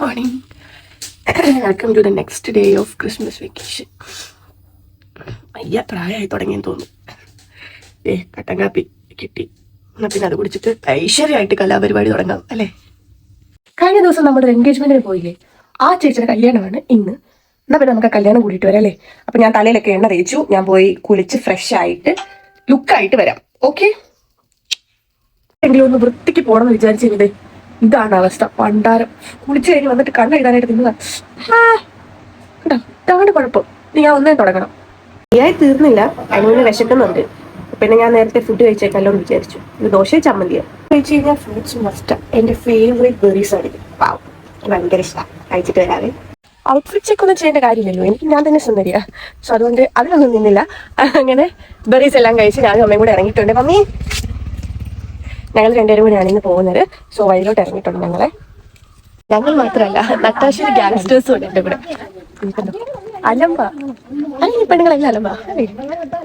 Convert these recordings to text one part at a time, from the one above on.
Morning welcome to the next day of Christmas vacation അയ്യ പ്രായമായി തുടങ്ങിയെന്ന് തോന്നുന്നു. ഏ കട്ടൻ കാപ്പി കിട്ടി. എന്നാൽ പിന്നെ അത് കുടിച്ചിട്ട് ഐശ്വര്യമായിട്ട് കലാപരിപാടി തുടങ്ങാം അല്ലേ? കഴിഞ്ഞ ദിവസം നമ്മുടെ എൻഗേജ്മെന്റിന് പോയില്ലേ? ആ ചേച്ചിയുടെ കല്യാണമാണ് ഇന്ന്. എന്നാൽ പിന്നെ നമുക്ക് കല്യാണം കൂടിയിട്ട് വരാം അല്ലേ? അപ്പം ഞാൻ തലയിലൊക്കെ എണ്ണ തേച്ചു ഞാൻ പോയി കുളിച്ച് ഫ്രഷ് ആയിട്ട് ലുക്കായിട്ട് വരാം. ഓക്കെ എങ്കിലും ഒന്ന് വൃത്തിക്ക് പോണെന്ന് വിചാരിച്ചിരുന്നേ ഇതാണ് അവസ്ഥ? പണ്ടാരം. കുളിച്ചു കഴിഞ്ഞ് വന്നിട്ട് കണ്ണെഴുതാനായിട്ട് നിന്നതാ. ഹാ. കണ്ടോ? ഇതാണ് കുഴപ്പം നീ ഞാൻ ഒന്നേ തുടങ്ങണം. ശരിയായി തീർന്നില്ല. അനുവിന് വിശക്കുന്നുണ്ട്. പിന്നെ ഞാൻ നേരത്തെ ഫുഡ് കഴിച്ചേക്കല്ലോ എന്ന് വിചാരിച്ചു. ഇത് ദോശ ചമ്മന്തിയോ? കഴിച്ചു കഴിഞ്ഞാൽ ഫ്രൂട്ട്സ് മസ്റ്റ് എന്റെ ഫേവറേറ്റ് ബെറീസ് ആണ് ഇത്. പാവം ഭയങ്കര ഇഷ്ടമാണ് കഴിച്ചിട്ട് വരാവേ. ഔട്ട്ഫിറ്റ് ചെക്ക് ഒന്നും ചെയ്യേണ്ട കാര്യമില്ലല്ലോ. എനിക്ക് ഞാൻ തന്നെ സുന്ദരിയാ. സോ അതുകൊണ്ട് അതിനൊന്നും നിന്നില്ല. അങ്ങനെ ബെറീസ് എല്ലാം കഴിച്ച് ഞാനും അമ്മയും കൂടെ ഇറങ്ങിയിട്ടുണ്ട്. മമ്മി ഞങ്ങൾ രണ്ടുപേരും കൂടിയാണ് ഇന്ന് പോകുന്നത്. സോ വഴിയിലോട്ട് ഇറങ്ങിയിട്ടുണ്ട് ഞങ്ങളെ. ഞങ്ങൾ മാത്രമല്ല നട്ടാശ്ശേരി ഗ്യാങ്സ്റ്റേഴ്സും ഉണ്ട് എന്റെ ഇവിടെ. അലമ്പ. അല്ല ഈ പെണ്ണുങ്ങളെല്ലാം അലമ്പ.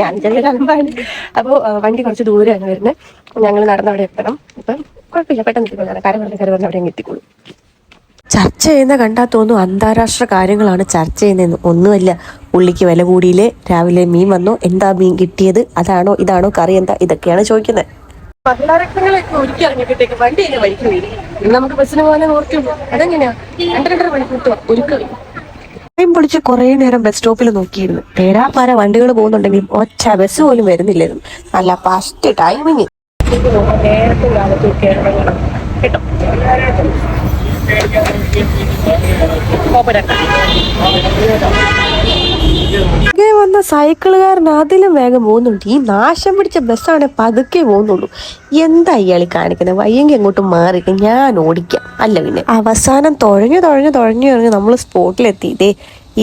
ഞാൻ ചെറിയൊരു അലമ്പാണ്. അപ്പോൾ വണ്ടി കുറച്ച് ദൂരെയാണ് വരുന്നത്. ഞങ്ങൾ നടന്ന് അവിടെ എത്തണം. ഇപ്പം കുഴപ്പമില്ല പെട്ടെന്ന് എത്തിക്കൊള്ളു. കാര്യം പറഞ്ഞ കാര്യം പറഞ്ഞ അവിടെ അങ്ങ് എത്തിക്കോളൂ. ചർച്ച ചെയ്യുന്ന കണ്ടാൽ തോന്നും അന്താരാഷ്ട്ര കാര്യങ്ങളാണ് ചർച്ച ചെയ്യുന്നതെന്ന്. ഒന്നുമല്ല ഉള്ളിക്ക് വില കൂടിയില്ലേ? രാവിലെ മീൻ വന്നോ? എന്താ മീൻ കിട്ടിയത്? അതാണോ ഇതാണോ കറി എന്താ? ഇതൊക്കെയാണ് ചോദിക്കുന്നത്. മഹിളാരത്നങ്ങളൊക്കെ ഒരുക്കി ഇറങ്ങിയപ്പോഴത്തേക്ക് വണ്ടി അതിന് വഴിക്ക് വീട് ഇന്ന് നമുക്ക് ബസ്സിന് പോകാൻ ഓർക്കുള്ളൂ. അതെങ്ങനെയാ? രണ്ട് രണ്ടര മണിക്കൂർ ഒരുക്കം ടൈം പൊളിച്ച് കുറേ നേരം ബസ് സ്റ്റോപ്പിൽ നോക്കിയിരുന്നു. പേരാപ്പാര വണ്ടികൾ പോകുന്നുണ്ടെങ്കിലും ഒറ്റ ബസ് പോലും വരുന്നില്ലായിരുന്നു. നല്ല ഫസ്റ്റ് ടൈമിങ് നേരത്തെ കാലത്ത് ഒക്കെ കേട്ടോ? ഇങ്ങനെ വന്ന സൈക്കിളുകാരൻ അതിലും വേഗം പോകുന്നുണ്ട്. ഈ നാശം പിടിച്ച ബസ്സാണ് പതുക്കെ പോകുന്നുള്ളൂ. എന്താ ഇയാളി കാണിക്കുന്നത്? വയ്യെങ്കിൽ അങ്ങോട്ട് മാറി ഞാൻ ഓടിക്കാം. അല്ല പിന്നെ അവസാനം തുഴഞ്ഞു തുഴഞ്ഞു തുഴഞ്ഞു തുഴഞ്ഞു നമ്മൾ സ്പോട്ടിലെത്തി ഇതേ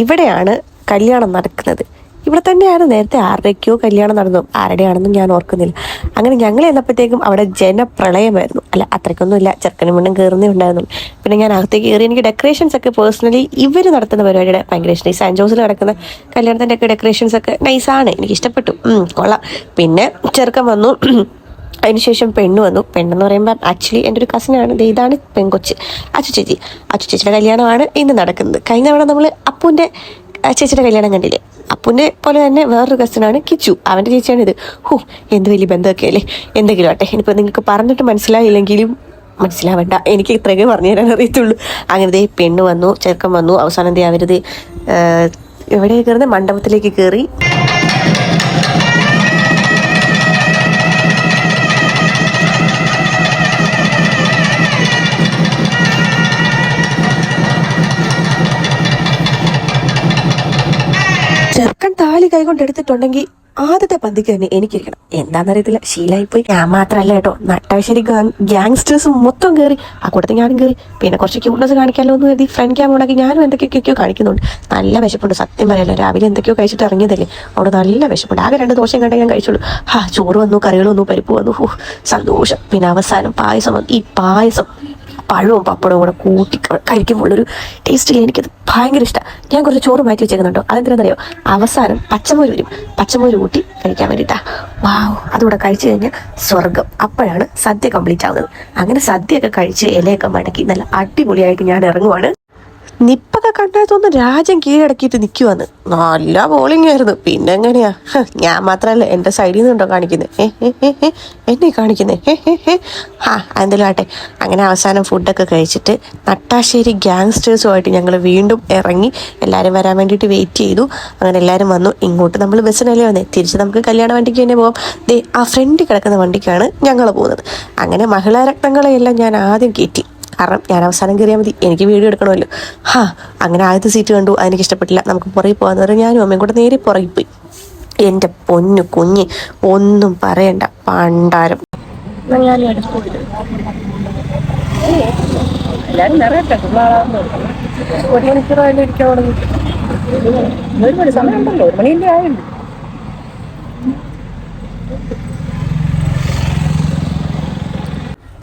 ഇവിടെയാണ് കല്യാണം നടക്കുന്നത്. ഇവിടെ തന്നെയാണ് നേരത്തെ ആരുടെയൊക്കെയോ കല്യാണം നടന്നു. ആരുടെയാണെന്നും ഞാൻ ഓർക്കുന്നില്ല. അങ്ങനെ ഞങ്ങൾ ചെന്നപ്പോഴത്തേക്കും അവിടെ ജനപ്രളയമായിരുന്നു. അല്ല അത്രയ്ക്കൊന്നും ഇല്ല ചെറുക്കനും വീണ്ടും കയറുന്നേ ഉണ്ടായിരുന്നു. പിന്നെ ഞാൻ അകത്തേക്ക് കയറി എനിക്ക് ഡെക്കറേഷൻസ് ഒക്കെ പേഴ്സണലി ഇവർ നടത്തുന്ന പരിപാടിയുടെ ഭയങ്കര ഇഷ്ടം. ഈ സാൻ ജോസിൽ നടക്കുന്ന കല്യാണത്തിന്റെ ഒക്കെ ഡെക്കറേഷൻസ് ഒക്കെ നൈസാണ് എനിക്ക് ഇഷ്ടപ്പെട്ടു. കൊള്ളാം. പിന്നെ ചെറുക്കൻ വന്നു. അതിനുശേഷം പെണ്ണ് വന്നു. പെണ്ണെന്ന് പറയുമ്പോൾ ആക്ച്വലി എന്റെ ഒരു കസിനാണ് ഇതാണ് പെൺകൊച്ച്. അച്ചു ചേച്ചി. അച്ചു ചേച്ചിയുടെ കല്യാണമാണ് ഇന്ന് നടക്കുന്നത്. കഴിഞ്ഞ തവണ നമ്മൾ അപ്പൂന്റെ ചേച്ചിയുടെ കല്യാണം കണ്ടില്ലേ? അപ്പൂന്റെ പോലെ തന്നെ വേറൊരു കസിനാണ് കിച്ചു. അവന്റെ ഇത്. ഹോ എന്ത് വലിയ ബന്ധമൊക്കെ അല്ലേ? എന്തെങ്കിലും ആട്ടെ. ഇനിയിപ്പോൾ നിങ്ങൾക്ക് പറഞ്ഞിട്ട് മനസ്സിലായില്ലെങ്കിലും മനസ്സിലാവണ്ട. എനിക്ക് ഇത്രയൊക്കെ പറഞ്ഞു തരാൻ അറിയത്തുള്ളൂ. അങ്ങനെ ദേ പെണ്ണ് വന്നു ചെറുക്കം വന്നു. അവസാനം അവരത് എവിടെ കയറുന്നത്? മണ്ഡപത്തിലേക്ക് കയറി. താലി കൈകൊണ്ട് എടുത്തിട്ടുണ്ടെങ്കിൽ ആദ്യത്തെ പന്തിക്ക് തന്നെ എനിക്കിരിക്കണം. എന്താണെന്നറിയത്തില്ല ശീലായി പോയി ഞാൻ മാത്രമല്ല കേട്ടോ. നട്ടാശ്ശേരി ഗ്യാങ്സ്റ്റേഴ്സ് മൊത്തം കയറി ആ കൂട്ടത്തിൽ ഞാനും കയറി പിന്നെ കുറച്ച് ക്യൂട്ട്നസ് കാണിക്കാമല്ലോ എന്ന് കരുതി ഫ്രണ്ട് ക്യാമറ ഉണ്ടാക്കി ഞാനും എന്തൊക്കെയൊക്കെയോ കാണിക്കുന്നുണ്ട്. നല്ല വിശപ്പുണ്ട് സത്യം പറയല്ലോ. രാവിലെ എന്തൊക്കെയോ കഴിച്ചിട്ട് ഇറങ്ങിയതല്ലേ. അവിടെ നല്ല വിശപ്പുണ്ട്. ആകെ രണ്ട് ദോശയും കണ്ടേ ഞാൻ കഴിച്ചുള്ളൂ. ഹാ ചോറ് വന്നു കറികൾ വന്നു പരിപ്പ് വന്നു. സന്തോഷം. പിന്നെ അവസാനം പായസം വന്നു. ഈ പായസം പഴവും പപ്പടവും കൂടെ കൂട്ടി കഴിക്കുമ്പോഴൊരു ടേസ്റ്റിൽ എനിക്കത് ഭയങ്കര ഇഷ്ടമാണ് ഞാൻ കുറച്ച് ചോറ് മാറ്റി വെച്ചേക്കുന്നുണ്ടോ. അതെന്തിനാണെന്നറിയോ? അവസാനം പച്ചമോര് വരും പച്ചമോര് കൂട്ടി കഴിക്കാൻ വേണ്ടിയിട്ടാ വാവ്. അതുകൂടെ കഴിച്ചു കഴിഞ്ഞാൽ സ്വർഗം അപ്പോഴാണ് സദ്യ കംപ്ലീറ്റ് ആവുന്നത്. അങ്ങനെ സദ്യയൊക്കെ കഴിച്ച് ഇലയൊക്കെ മടക്കി നല്ല അടിപൊളിയായിട്ട് ഞാൻ ഇറങ്ങുവാണ്. നിപ്പൊക്കെ കണ്ടാൽ തോന്നുന്നു രാജ്യം കീഴടക്കിയിട്ട് നിൽക്കുവാന്ന് നല്ല ബോളിംഗ് ആയിരുന്നു. പിന്നെ എങ്ങനെയാ? ഞാൻ മാത്രമല്ല എന്റെ സൈഡിൽ നിന്നുണ്ടോ കാണിക്കുന്നത് എന്നെ ഏ ആ എന്തെങ്കിലും ആട്ടെ. അങ്ങനെ അവസാനം ഫുഡൊക്കെ കഴിച്ചിട്ട് നട്ടാശ്ശേരി ഗ്യാങ്സ്റ്റേഴ്സുമായിട്ട് ഞങ്ങൾ വീണ്ടും ഇറങ്ങി എല്ലാവരും വരാൻ വേണ്ടിയിട്ട് വെയിറ്റ് ചെയ്തു. അങ്ങനെ എല്ലാവരും വന്നു. ഇങ്ങോട്ട് നമ്മൾ ബസ്സിനല്ലേ വന്നേ? തിരിച്ച് നമുക്ക് കല്യാണ വണ്ടിക്ക് തന്നെ പോവാം. ദേ ആ ഫ്രണ്ട് കിടക്കുന്ന വണ്ടിക്കാണ് ഞങ്ങൾ പോകുന്നത്. അങ്ങനെ മഹിളാരക്തങ്ങളെയെല്ലാം ഞാൻ ആദ്യം കയറ്റി കാരണം ഞാൻ അവസാനം കയറിയാൽ മതി. എനിക്ക് വീഡിയോ എടുക്കണമല്ലോ. ഹാ അങ്ങനെ ആദ്യത്തെ സീറ്റ് കണ്ടു. അതെനിക്ക് ഇഷ്ടപ്പെട്ടില്ല. നമുക്ക് പുറകിൽ പോകാന്ന് പറഞ്ഞാൽ ഞാനും അമ്മയും കൂടെ നേരെ പുറകിൽ പോയി. എന്റെ പൊന്നു കുഞ്ഞ് ഒന്നും പറയണ്ട. പണ്ടാരം. ഒരു മണിക്കൂറായാലും ഇരിക്കാൻ തുടങ്ങി ഒരു മണി സമയമുണ്ടല്ലോ. ഒരു മണിന്റെ ആയുള്ളൂ.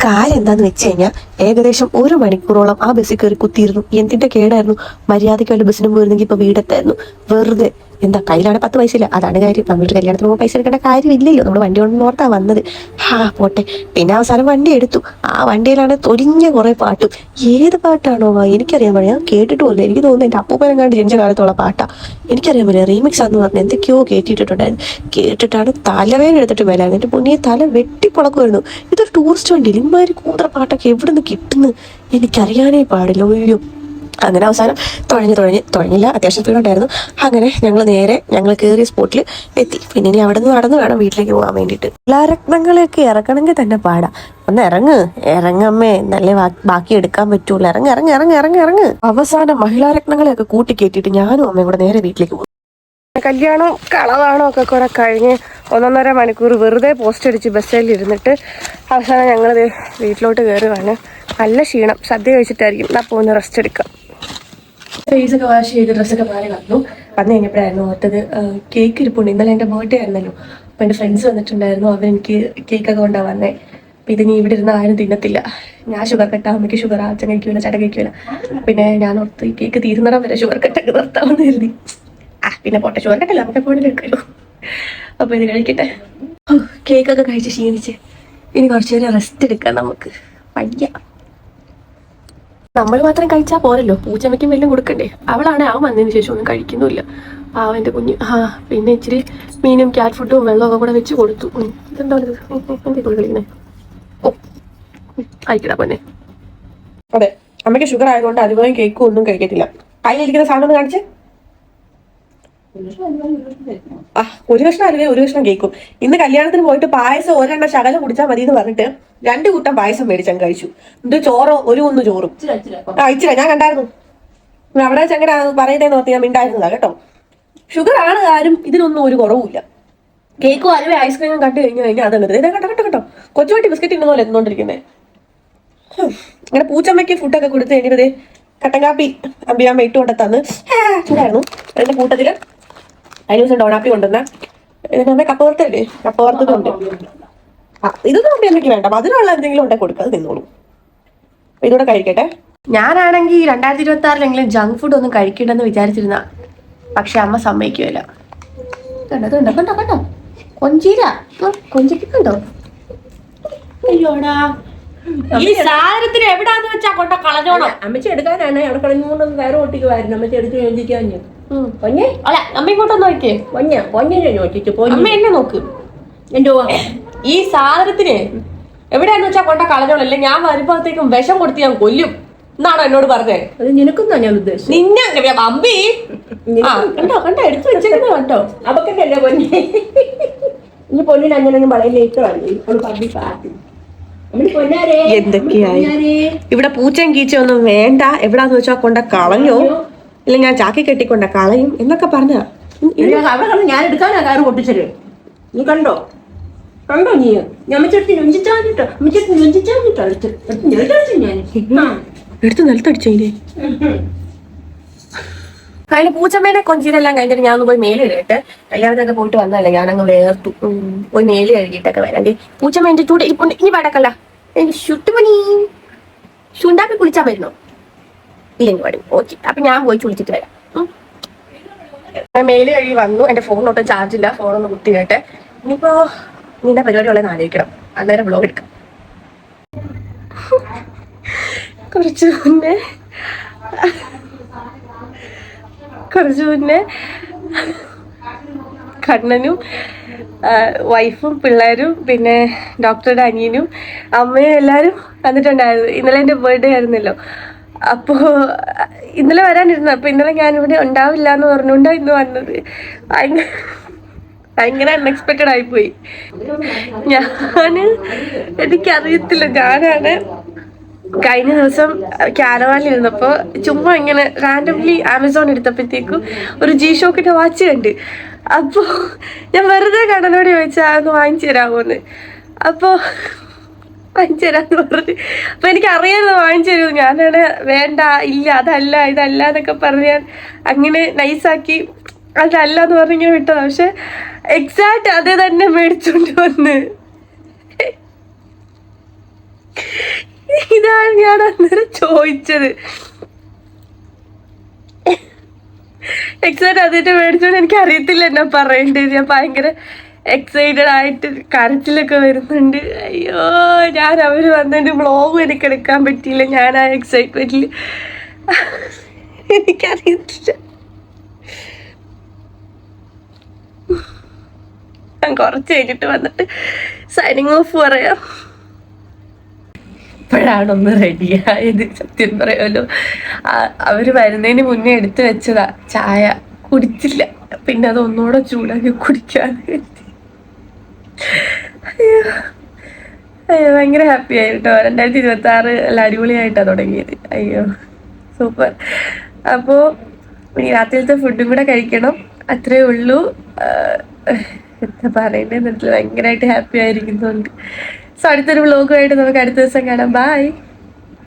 കാര്യം എന്താന്ന് വെച്ച് കഴിഞ്ഞാൽ ഏകദേശം ഒരു മണിക്കൂറോളം ആ ബസ്സിൽ കയറി കുത്തിയിരുന്നു. എന്തിന്റെ കേടായിരുന്നു? മര്യാദയ്ക്ക് വല്ല ബസ്സിനും പോയിരുന്നെങ്കിൽ ഇപ്പൊ വീടെത്തായിരുന്നു. വെറുതെ എന്താ കയ്യിലാണ് പത്ത് പൈസ ഇല്ല അതാണ് കാര്യം. നമ്മളൊരു കല്യാണത്തിന് പോകുമ്പോൾ പൈസ എടുക്കേണ്ട കാര്യമില്ലല്ലോ. നമ്മൾ വണ്ടി കൊണ്ട് ഓർത്താ വന്നത്. ഹാ പോട്ടെ. പിന്നെ അവസാനം വണ്ടി എടുത്തു. ആ വണ്ടിയിലാണ് തൊരിഞ്ഞ കുറെ പാട്ട്. ഏത് പാട്ടാണോ എനിക്കറിയാൻ പറയാം കേട്ടിട്ട് പോലും എനിക്ക് തോന്നുന്നു എന്റെ കണ്ട് ജനിച്ച കാലത്തുള്ള പാട്ടാ. എനിക്കറിയാൻ പറ്റില്ല റീമിക്സ് ആന്ന് പറഞ്ഞ് എന്തൊക്കെയോ കേട്ടിട്ടുണ്ടായിരുന്നു. കേട്ടിട്ടാണ് തലവേദന എടുത്തിട്ട് മേലായിരുന്നു. എന്റെ പൊന്നിയെ തല വെട്ടിപ്പൊളക്കുമായിരുന്നു. ഇതൊരു ടൂറിസ്റ്റ് വണ്ടിയിൽ ഇമാതിരി കൂതറ പാട്ടൊക്കെ എവിടെ നിന്ന് കിട്ടുന്നു? എനിക്കറിയാനേ പാടില്ല. ഒഴിയോ അങ്ങനെ അവസാനം തുഴഞ്ഞ് തുഴഞ്ഞ് തുഴഞ്ഞില്ല അത്യാവശ്യം സ്പീഡുണ്ടായിരുന്നു അങ്ങനെ ഞങ്ങൾ നേരെ ഞങ്ങൾ കയറിയ സ്പോട്ടിൽ എത്തി. പിന്നെ ഇനി അവിടെ നിന്ന് നടന്ന് വേണം വീട്ടിലേക്ക് പോകാൻ വേണ്ടിയിട്ട്. കലാരത്നങ്ങളെയൊക്കെ ഇറക്കണമെങ്കിൽ തന്നെ പാടാ. ഒന്ന് ഇറങ്ങ്. ഇറങ്ങമ്മേ നല്ല ബാക്കി എടുക്കാൻ പറ്റൂല ഇറങ്ങ് ഇറങ്ങ് ഇറങ്ങ് ഇറങ്ങ് ഇറങ്ങ്. അവസാനം മഹിളാരത്നങ്ങളെയൊക്കെ കയറ്റിയിട്ട് ഞാനും അമ്മയും കൂടെ നേരെ വീട്ടിലേക്ക് പോകും കല്യാണം കളവാണോ ഒക്കെ കുറെ കഴിഞ്ഞ് ഒന്നൊന്നര മണിക്കൂർ വെറുതെ പോസ്റ്റ് അടിച്ച് ബസ്സിൽ ഇരുന്നിട്ട് അവസാനം ഞങ്ങൾ വീട്ടിലോട്ട് കയറുകയാണ് നല്ല ക്ഷീണം. സദ്യ കഴിച്ചിട്ടായിരിക്കും. എന്നാൽ പോകുന്ന റെസ്റ്റ് എടുക്കാം. ഫേസ് ഒക്കെ വാഷ് ചെയ്ത് ഡ്രസ്സൊക്കെ മാറി വന്നു. വന്നു കഴിഞ്ഞപ്പോഴായിരുന്നു ഓർത്തത് കേക്ക് ഇരിപ്പുണ്ട്. ഇന്നലെ എന്റെ ബർത്ത്ഡേ ആയിരുന്നല്ലോ. അപ്പോൾ എന്റെ ഫ്രണ്ട്സ് വന്നിട്ടുണ്ടായിരുന്നു. അവരെനിക്ക് കേക്കൊക്കെ കൊണ്ടാണ് വന്നേ. അപ്പോൾ നീ ഇവിടെ ഇരുന്ന് ആരും തിന്നത്തില്ല. ഞാൻ ഷുഗർ കട്ട അമ്മയ്ക്ക് ഷുഗർ അച്ഛൻ കഴിക്കൂല ചേട്ടൻ കഴിക്കൂല. പിന്നെ ഞാൻ ഓർത്ത് ഈ കേക്ക് തീരുന്നിടം വരെ ഷുഗർ കട്ടൊക്കെ നിർത്താമെന്ന് കരുതി. ആ പിന്നെ പോട്ടെ ഷുഗർ കട്ടല്ല നമുക്ക് എപ്പോഴും എടുക്കല്ലോ അപ്പോൾ ഇത് കഴിക്കട്ടെ. കേക്കൊക്കെ കഴിച്ച് ക്ഷീണിച്ച് ഇനി കുറച്ച് നേരം റെസ്റ്റ് എടുക്കാം നമുക്ക്. വയ്യ. നമ്മൾ മാത്രം കഴിച്ചാൽ പോരല്ലോ. പൂച്ചമ്മയ്ക്കും വല്ലതും കൊടുക്കണ്ടേ? അവളാണ് അവൻ വന്നതിന് ശേഷം ഒന്നും കഴിക്കുന്നുമില്ല. പാവന്റെ കുഞ്ഞ്. ആ പിന്നെ ഇച്ചിരി മീനും ക്യാറ്റ് ഫുഡും വെള്ളമൊക്കെ കൂടെ വെച്ച് കൊടുത്തു. ഇതെന്താ ഓ അതെ അമ്മയ്ക്ക് ഷുഗർ ആയതുകൊണ്ട് അധികം കേക്കും ഒന്നും കഴിക്കത്തില്ല. കയ്യിലിരിക്കുന്ന സാധനം ഒന്ന് കാണിച്ച്. ആ ഒരു കഷ്ണം അലുവേ ഒരു കഷ്ണം കേക്കും. ഇന്ന് കല്യാണത്തിന് പോയിട്ട് പായസം ഒരെണ്ണം ശകലം കുടിച്ചാൽ മതി എന്ന് പറഞ്ഞിട്ട് രണ്ട് കൂട്ടം പായസം മേടിച്ചാൽ കഴിച്ചു. എന്നിട്ട് ചോറോ ഒരു ഒന്ന് ചോറും. ആ ഇച്ചിരി ഞാൻ കണ്ടായിരുന്നു. അവിടെ വെച്ച് അങ്ങനെ പറയുന്നതെന്ന് ഓർത്ത് ഞാൻ മിണ്ടായിരുന്നതാ കേട്ടോ. ഷുഗർ ആണ് ആരും ഇതിനൊന്നും ഒരു കുറവുമില്ല. കേക്കും അലുവേ ഐസ്ക്രീമും കണ്ടു കഴിഞ്ഞു കഴിഞ്ഞാൽ അതുണ്ട് ഇതാ കേട്ടോ കേട്ടോ കേട്ടോ കൊച്ചുവട്ടി ബിസ്ക്കറ്റ് ഇന്ന പോലെ എന്നുകൊണ്ടിരിക്കുന്നത് അങ്ങനെ പൂച്ചമ്മയ്ക്ക് ഫുഡൊക്കെ കൊടുത്ത് കഴിഞ്ഞിട്ട് കട്ടൻ കാപ്പി അമ്പിയാമ്മ ഇട്ട് കൊണ്ട് തന്ന് ആ, ചൂടായിരുന്നു. അതിന്റെ കൂട്ടത്തിൽ അതിന് ദിവസം ഡോണാപ്പി കൊണ്ടുവന്ന ഇതിന്റെ കപ്പ വറുത്തല്ലേ കപ്പ വറുത്തതുണ്ട്. ആ ഇതൊന്നും അമ്പിയമ്മയ്ക്ക് വേണ്ട. മധുരമുള്ള എന്തെങ്കിലും ഉണ്ടെങ്കിൽ കൊടുക്കുക അത് തിന്നോളൂ. അപ്പൊ ഇതൂടെ കഴിക്കട്ടെ. ഞാനാണെങ്കിൽ രണ്ടായിരത്തി ഇരുപത്തി ആറിലെങ്കിലും ജങ്ക് ഫുഡ് ഒന്നും കഴിക്കണ്ടെന്ന് വിചാരിച്ചിരുന്ന പക്ഷെ അമ്മ സമ്മതിക്കുമല്ല കണ്ടോ കണ്ടോ കണ്ടോ കണ്ടോ? കൊഞ്ചീര. കൊഞ്ചിക്കുന്നുണ്ടോ അയ്യോടാ. ഈ സാധനത്തിന് എവിടാന്ന് വെച്ചാ കൊണ്ട കളഞ്ഞോണം. അമ്മച്ചി എടുക്കാനാണ്. അവിടെ കളഞ്ഞുകൊണ്ടൊന്ന് കയറ് പൊട്ടിക്കുമായിരുന്നു അമ്മച്ചി എടുത്ത് ചോദിക്കാൻ പൊന്നെ? അല്ല അമ്മ ഇങ്ങോട്ട് നോക്കിയേ. പൊന്നെ പൊന്നിനെ നോക്കിച്ചു അമ്മ പൊന്നെ. എന്നെ നോക്ക്. എന്തോ ഈ സാധനത്തിന് എവിടെയാന്ന് വെച്ചാ കൊണ്ട കളഞ്ഞോളല്ലേ? ഞാൻ വരുമ്പോഴത്തേക്കും വിഷം കൊടുത്ത് ഞാൻ കൊല്ലും. എന്നാണോ എന്നോട് പറഞ്ഞേ? അത് നിനക്കും ഞാൻ ഉദ്ദേശിച്ചത്? നിന്നെ അങ്ങനെ അമ്പി! കണ്ടോ കണ്ടോ എടുത്തു വെച്ചേക്കുന്നത് കണ്ടോ? അവക്കല്ലേ പൊന്നെ? ഇനി പൊന്നിന് അങ്ങനെയൊന്നും വളരെ ഇഷ്ടമല്ല ഇപ്പോൾ പബ്ബി പാർട്ടി എന്തൊക്കെയായി? ഇവിടെ പൂച്ചയും കീച്ചയൊന്നും ഒന്നും വേണ്ട. എവിടാന്ന് വെച്ചാ കൊണ്ട കളഞ്ഞോ. ഇല്ല ഞാൻ ചാക്കി കെട്ടിക്കൊണ്ട കളയും എന്നൊക്കെ പറഞ്ഞ അവിടെ കണ്ടു ഞാൻ എടുക്കാനാ കാറ് പൊട്ടിച്ചത്. നീ കണ്ടോ? കണ്ടോ നീ? അമ്മച്ചെടുത്ത് ഞൊഞ്ചിച്ചാഞ്ഞിട്ടോ അമ്മച്ചെടുത്ത് ഞൊഞ്ചിച്ചാഞ്ഞിട്ടോ എടുത്ത് ഞെളിച്ചു ഞാൻ. എടുത്ത് നിലത്തടിച്ചോ അതിന് പൂച്ചമ്മേനെ കൊഞ്ചിനെല്ലാം കഴിഞ്ഞിട്ട് ഞാൻ ഒന്ന് പോയി മേലെ ഇടട്ടെ കല്യാണത്തൊക്കെ പോയിട്ട് വന്നതല്ലേ ഞാനങ്ങ് വേർത്തു. പോയി മേലെ കഴുകിയിട്ടൊക്കെ വരാം. ദേ, പൂച്ചമ്മ എന്റെ ചൂട് ഇപ്പൊ ഇനി വടക്കല്ല. എനിക്ക് ചുട്ടുമണി ചുണ്ടാക്കി കുളിച്ചാ വരുന്നോ ഇല്ലെങ്കിൽ വരും. ഓക്കെ അപ്പൊ ഞാൻ പോയി ചുളിച്ചിട്ട് വരാം. മെയിൽ കഴി വന്നു. എന്റെ ഫോണിനൊട്ടും ചാർജ് ഇല്ല. ഫോണൊന്ന് കേട്ടെ ഇനിയിപ്പോ നിന്റെ പരിപാടി ഉള്ളത് ആലോചിക്കണം. അന്നേരം ബ്ലോഗ് എടുക്കാം. കുറച്ചു മുന്നേ കുറച്ചു മുന്നേ കണ്ണനും വൈഫും പിള്ളേരും പിന്നെ ഡോക്ടറുടെ അനിയനും അമ്മയും എല്ലാവരും വന്നിട്ടുണ്ടായിരുന്നു. ഇന്നലെ എന്റെ ബർത്ത്ഡേ ആയിരുന്നല്ലോ. അപ്പോൾ ഇന്നലെ വരാനിരുന്നു. അപ്പോൾ ഇന്നലെ ഞാൻ ഇവിടെ ഉണ്ടാവില്ല എന്ന് പറഞ്ഞുകൊണ്ടാണ് ഇന്ന് വന്നത്. ഭയങ്കര ഭയങ്കര അൺഎക്സ്പെക്റ്റഡ് ആയിപ്പോയി. ഞാൻ എനിക്കറിയത്തില്ല. ഞാനാണ് കഴിഞ്ഞ ദിവസം കാരവാലിൽ ഇരുന്നപ്പോ ചുമ്മാ ഇങ്ങനെ റാൻഡംലി ആമസോൺ എടുത്തപ്പോഴത്തേക്കും ഒരു ജി ഷോക്കിന്റെ വാച്ച് കണ്ട്. അപ്പോ ഞാൻ വെറുതെ കടനോട് ചോദിച്ചാ ഒന്ന് വാങ്ങിച്ചു തരാമോന്ന് അപ്പോൾ വാങ്ങിച്ചു തരാന്ന് പറഞ്ഞു. അപ്പൊ എനിക്ക് അറിയാതെ വാങ്ങിച്ചു തരുമോ ഞാനാണ് വേണ്ട ഇല്ല അതല്ല ഇതല്ല എന്നൊക്കെ പറഞ്ഞ് ഞാൻ അങ്ങനെ നൈസാക്കി അതല്ല എന്ന് പറഞ്ഞ് ഇങ്ങനെ വിട്ടതാണ് പക്ഷെ എക്സാക്ട് അതേ തന്നെ മേടിച്ചുകൊണ്ട് വന്ന്. ഇതാണ് ഞാൻ അന്നേരം ചോദിച്ചത്. എക്സാക്ട് അതിന്റെ മേടിച്ചോണ്ട് എനിക്ക് അറിയത്തില്ല എന്നാ പറയേണ്ടത്. ഞാൻ ഭയങ്കര എക്സൈറ്റഡ് ആയിട്ട് കരച്ചിലൊക്കെ വരുന്നുണ്ട്. അയ്യോ ഞാൻ അവർ വന്നിട്ട് വ്ളോഗ് എനിക്ക് എടുക്കാൻ പറ്റിയില്ല. ഞാൻ ആ എക്സൈറ്റ്മെന്റിൽ എനിക്കറിയത്തില്ല. ഞാൻ കുറച്ച് കഴിഞ്ഞിട്ട് വന്നിട്ട് സൈനിങ് ഓഫ് പറയാം. ഇപ്പോഴാണൊന്ന് റെഡിയായത് സത്യം പറയാമല്ലോ. അവർ വരുന്നതിന് മുന്നേ എടുത്തു വെച്ചതാ. ചായ കുടിച്ചില്ല. പിന്നെ അത് ഒന്നുകൂടെ ചൂടാക്കി കരുതി. അയ്യോ. ഭയങ്കര ഹാപ്പി ആയിട്ടോ. രണ്ടായിരത്തി ഇരുപത്തി ആറ് നല്ല അടിപൊളിയായിട്ടാണ് തുടങ്ങിയത്. അയ്യോ സൂപ്പർ അപ്പോൾ ഇനി രാത്രിയിലത്തെ ഫുഡും കൂടെ കഴിക്കണം. അത്രേ ഉള്ളൂ. എന്താ പറയണ്ടേന്ന് ഭയങ്കരമായിട്ട് ഹാപ്പി ആയിരിക്കുന്നുണ്ട്. സോ അടുത്തൊരു വ്ളോഗുമായിട്ട് നമുക്ക് അടുത്ത ദിവസം കാണാം. ബൈ